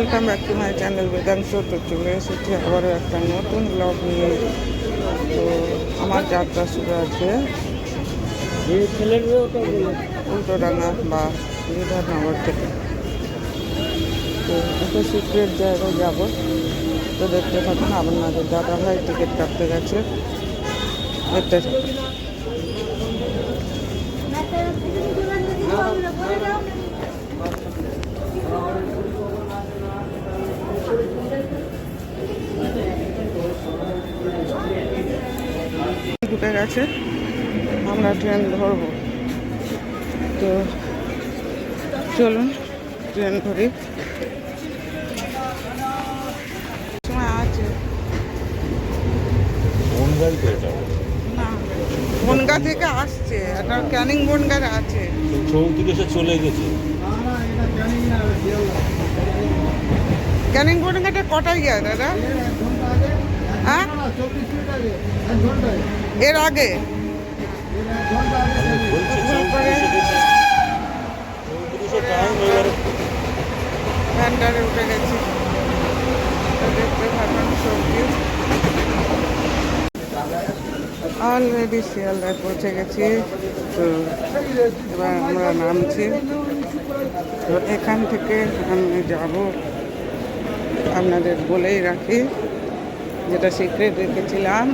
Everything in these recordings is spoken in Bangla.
Welcome back to my channel বেদাংশ তো চলে এসেছি আবারও একটা নতুন ব্লগ নিয়ে। তো আমার যাত্রা শুরু আছে। উল্টো উল্টোডাঙ্গা বা বিধাননগর থেকে। তো একটা সিক্রেট জায়গায় যাব। তো দেখতে থাকুন আপনাদের দাদা ভাই টিকিট কাটতে গেছে। দেখতে থাকুন। গেছে আমরা ট্রেন ধরবো। তো চলুন ট্রেন ধরি। সময় আছে। বনগা থেকে আসছে একটা ক্যানিং বনগার আছে। চৌত্রিশে চলে গেছে। ক্যানিং বনগাটা কটায় যায় দাদা? হ্যাঁ? এর আগে। ভ্যান্ডারে উঠে গেছি দেখতে থাকুন সবজি অলরেডি শিয়ালদায় পৌঁছে গেছি। তো এবার আমরা নামছি। তো এখান থেকে আমি যাব। আপনাদের বলেই রাখি। যেটা সিক্রেট রেখেছিলাম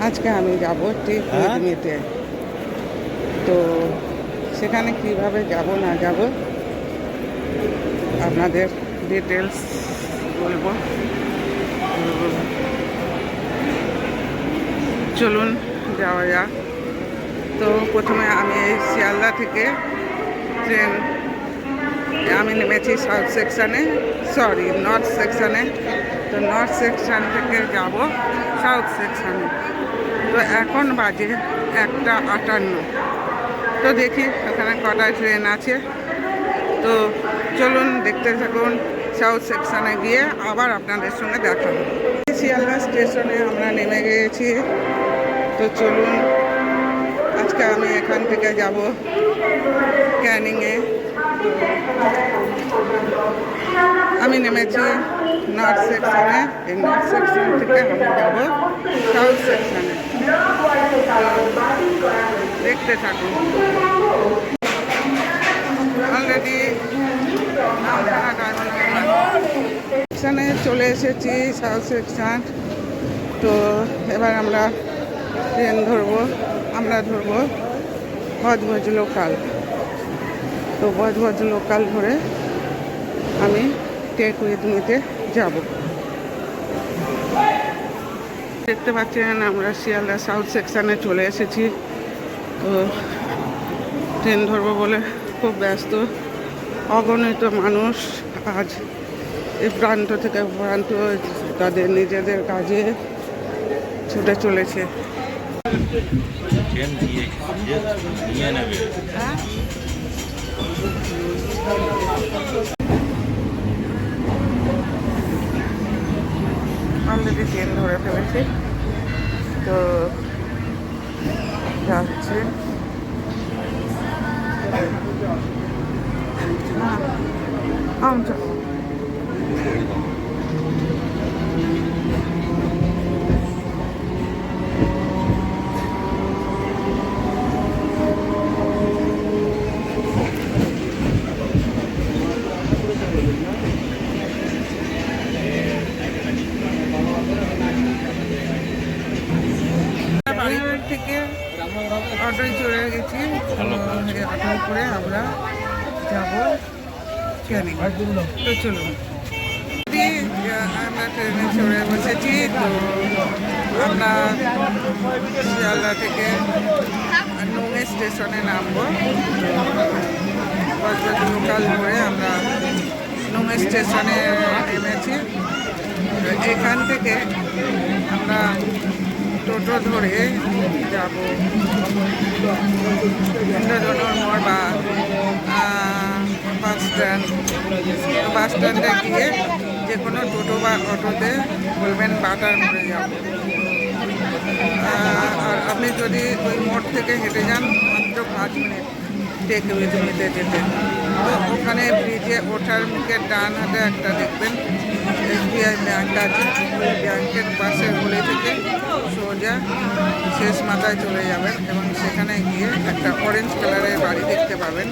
আজকে আমি যাব ঠিক হ্যাঁ? নিতে তো সেখানে কীভাবে যাব না যাব আপনাদের ডিটেলস বলব। চলুন যাওয়া যাক। তো প্রথমে আমি এই শিয়ালদা থেকে ট্রেন আমি নেমেছি সাউথ সেকশানে সরি নর্থ সেকশানে। তো নর্থ সেকশান থেকে যাব সাউথ সেকশানে তো এখন বাজে একটা আটান্ন। তো দেখি ওখানে কটায় ট্রেন আছে। তো চলুন, দেখতে থাকুন সাউথ সেকশনে গিয়ে আবার আপনাদের সঙ্গে দেখা হবে। শিয়ালদা স্টেশনে আমরা নেমে গিয়েছি। তো চলুন, আজকে আমি এখান থেকে যাব ক্যানিংয়ে। আমি নেমেছি নর্থ সেকশনে এই নর্থ সেকশন থেকে আমি যাব সাউথ সেকশনে দেখতে থাকুন। অলরেডি সেকশানে চলে এসেছি সাউথ সেকশন তো এবার আমরা ট্রেন ধরবো, আমরা ধরবো ভজভজ লোকাল তো ভজভজ লোকাল ধরে আমি টেক উইথ মিতে যাব। দেখতে পাচ্ছেন আমরা শিয়ালদা সাউথ সেকশানে চলে এসেছি। তো ট্রেন ধরবো বলে খুব ব্যস্ত। অগণিত মানুষ আজ এই প্রান্ত থেকে প্রান্ত তাদের নিজেদের কাজে ছুটে চলেছে। ট্রেন নিয়ে নেবে। অলরেডি ট্রেন ধরে ফেলেছি। তো যাচ্ছে। আমটা বাড়ির থেকে অটোয় চলে গেছি। অটোয় করে আমরা যাব ক্যানিং তো চলুন। আমরা ট্রেনে চড়ে বসেছি তো আমরা শিয়ালদা থেকে নুঙ্গে স্টেশনে নামবো। লোকাল করে আমরা নুঙ্গে স্টেশনে নেমেছি। এখান থেকে আমরা টোটো ধরে যাব। ইন্দ্রধনুর মোড় বা বাস স্ট্যান্ড। বাস স্ট্যান্ডে গিয়ে যে কোনো টোটো বা অটোতে বলবেন বাটার মোড়ে যাব। আর আপনি যদি ওই মোড় থেকে হেঁটে যান, মাত্র পাঁচ মিনিট টেক উইথ মিতে যেতে। তো ওখানে ব্রিজে ওঠার মুখে ডান হাতে একটা দেখবেন এসবিআই ব্যাংক আছে। ওই ব্যাংকের পাশের গলি থেকে শেষ মাথায় চলে যাবেন এবং সেখানে গিয়ে একটা অরেঞ্জ কালারের বাড়ি দেখতে পাবেন।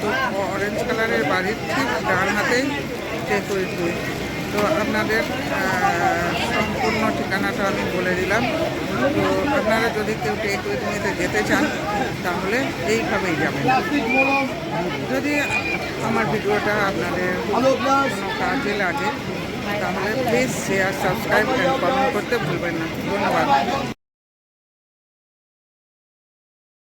তো অরেঞ্জ কালারের বাড়ির ঠিক ডান হাতেই টেক উইথ উইথ তো আপনাদের সম্পূর্ণ ঠিকানাটা আমি বলে দিলাম। তো আপনারা যদি কেউ টেক উইথ যেতে চান, তাহলে এইভাবেই যাবেন। যদি আমার ভিডিওটা আপনাদের কোনো কাজে লাগে, তাহলে প্লিজ শেয়ার সাবস্ক্রাইব করতে ভুলবেন না। ধন্যবাদ।